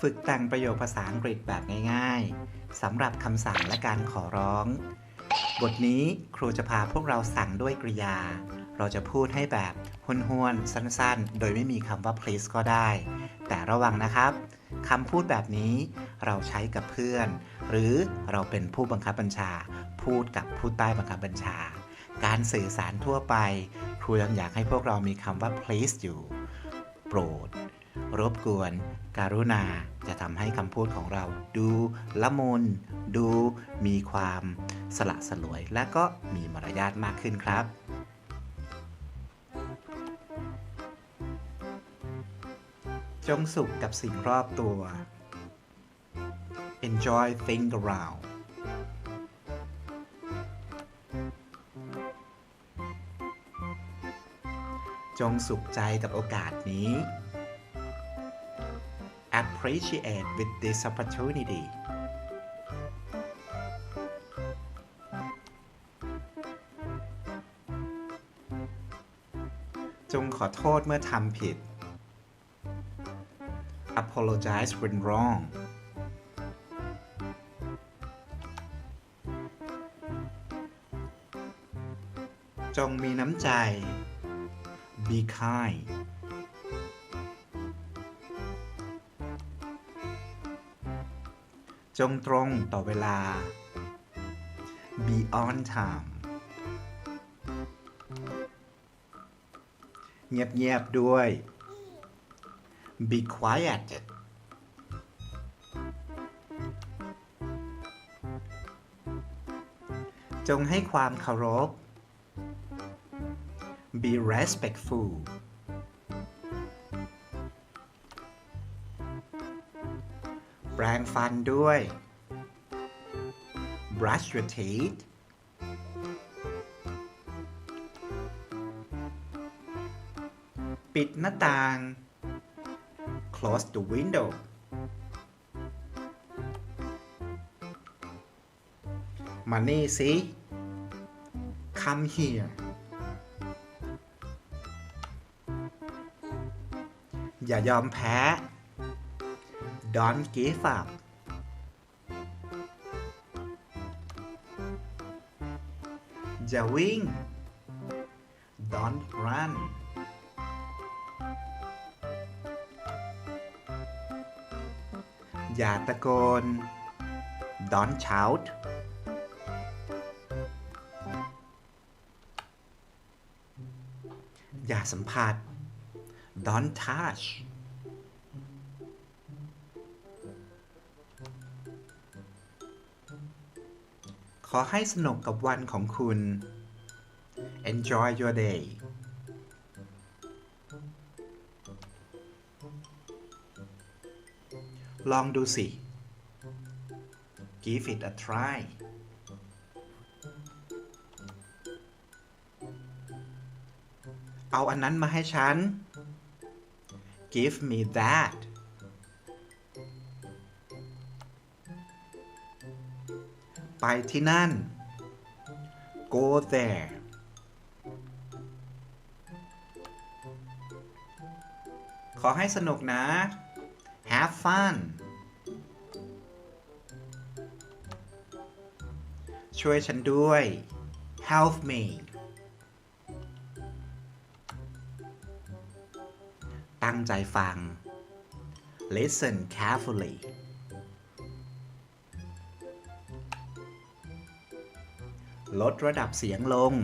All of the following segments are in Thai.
ฝึกแต่งประโยคภาษาอังกฤษแบบง่ายๆสำหรับคำสั่งและการขอร้อง บทนี้ครูจะพาพวกเราสั่งด้วยกริยา เราจะพูดให้แบบห้วนๆสั้นๆ โดยไม่มีคำว่า please ก็ได้ แต่ระวังนะครับคำพูดแบบนี้เราใช้กับเพื่อน หรือเราเป็นผู้บังคับบัญชา พูดกับผู้ใต้บังคับบัญชา การสื่อสารทั่วไป ครูยังอยากให้พวกเรามีคำว่า please อยู่ โปรด รบกวน การุณาจะทำให้คำพูดของเราดูละมุนดูมีความสละสลวย และก็มีมารยาทมากขึ้นครับ จงสุขกับสิ่งรอบตัว enjoy thing around จงสุขใจกับโอกาสนี้ appreciate with this opportunity จงขอโทษเมื่อทำผิด apologize when wrong จงมีน้ำใจ be kind จงตรงต่อเวลา be on time เงียบๆด้วย be quiet จงให้ความเคารพ be respectful ปรงฟันด้วย brush your teeth ปิดหน้าต่าง close the window มานี่สิ come here อย่ายอมแพ้ don't give up อย่าวิ่ง don't run อย่าตะโกน don't shout อย่าสัมผัส don't touch ขอให้สนุกกับวันของคุณ enjoy your day ลองดูสิ give it a try เอาอันนั้นมาให้ฉัน give me that ไปที่นั่น go there ขอให้สนุกนะ have fun ช่วยฉันด้วย help me ตั้งใจฟัง listen carefully ลดระดับเสียงลง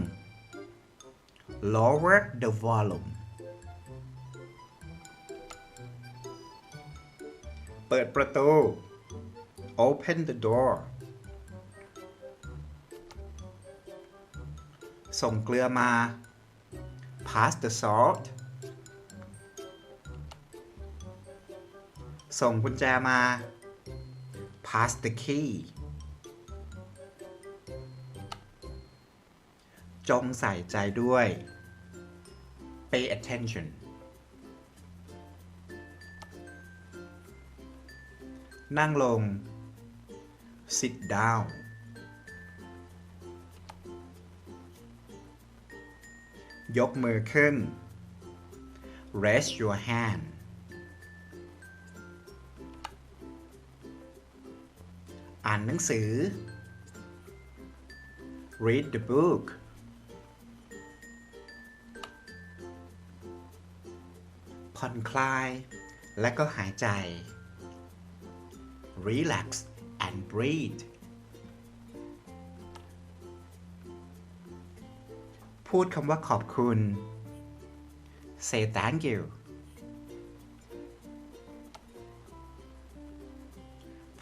lower the volume เปิดประตู open the door ส่งเกลือมา pass the salt ส่งกุญแจมา pass the key จงใส่ใจด้วย pay attention นั่งลง sit down ยกมือขึ้น raise your hand อ่านหนังสือ read the book อนคลาย และก็หายใจ relax and breathe พูดคำว่าขอบคุณ say thank you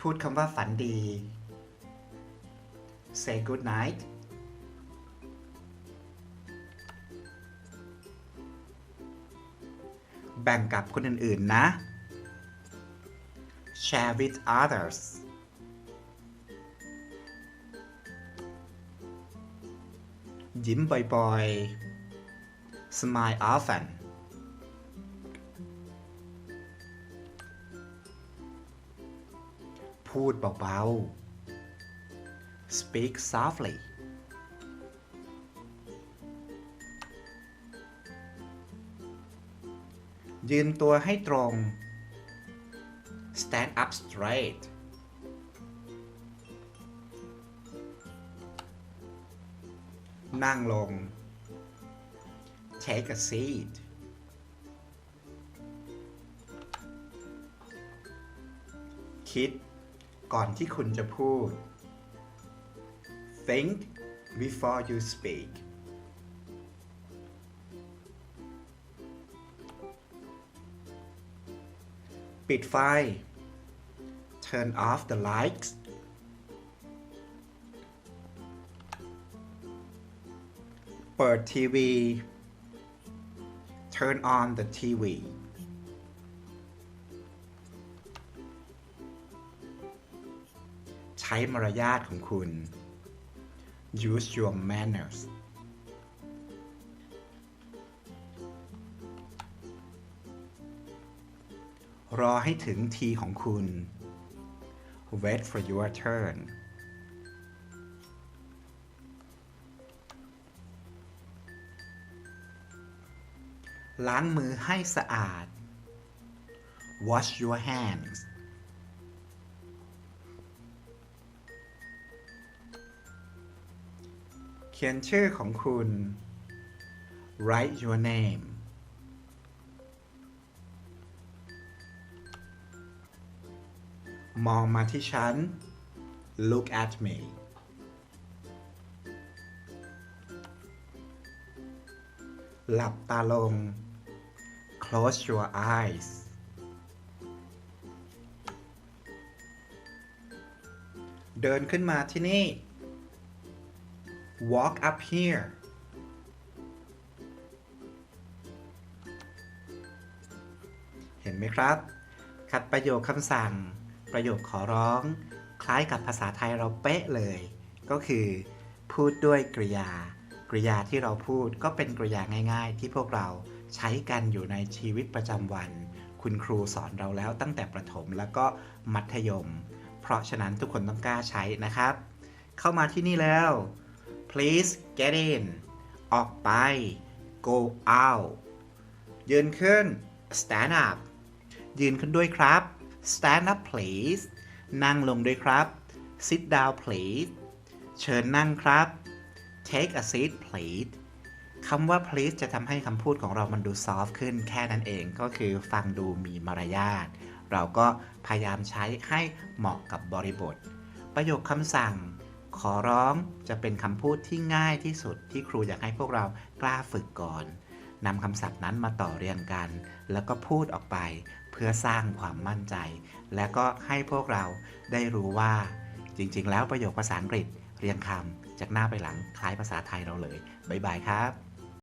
พูดคำว่าฝันดี say good night แบ่งกับคนอื่น ๆ นะ share with others ยิ้มบ่อย ๆ smile often พูดเบา ๆ speak softly ยืนตัวให้ตรง stand up straight นั่งลง take a seat คิด ก่อนที่คุณจะพูด think before you speak ปิดไฟ turn off the lights เปิดทีวี turn on the TV ใช้มารยาทของคุณ use your manners รอให้ถึงทีของคุณ wait for your turn ล้างมือให้สะอาด wash your hands เขียนชื่อของคุณ write your name มองมาที่ฉัน look at me หลับตาลง close your eyes เดินขึ้นมาที่นี่ walk up here เห็นไหมครับ ขัดประโยคคำสั่ง ประโยคขอร้อง คล้ายกับภาษาไทยเราเป๊ะเลย ก็คือ พูดด้วยกริยา กริยาที่เราพูดก็เป็นกริยาง่าย ๆ ที่พวกเราใช้กันอยู่ในชีวิตประจำวัน คุณครูสอนเราแล้วตั้งแต่ประถมแล้วก็มัธยม เพราะฉะนั้นทุกคนต้องกล้าใช้นะครับ เข้ามาที่นี่แล้ว please get in ออกไป go out ยืนขึ้น stand up ยืนขึ้นด้วยครับ stand up please นั่งลงด้วยครับ sit down please เชิญนั่งครับ take a seat please คำว่า please จะทำให้คำพูดของเรามันดูซอฟต์ขึ้นแค่นั้นเองก็คือฟังดูมีมารยาท เราก็พยายามใช้ให้เหมาะกับบริบท ประโยคคำสั่ง ขอร้องจะเป็นคำพูดที่ง่ายที่สุดที่ครูอยากให้พวกเรากล้าฝึกก่อนนำคำศัพท์นั้นมาต่อเรียงกัน แล้วก็พูดออกไป เพื่อสร้างความมั่นใจ และก็ให้พวกเราได้รู้ว่าจริง ๆ แล้วประโยคภาษาอังกฤษเรียงคำจากหน้าไปหลังคล้ายภาษาไทยเราเลย บ๊ายบายครับ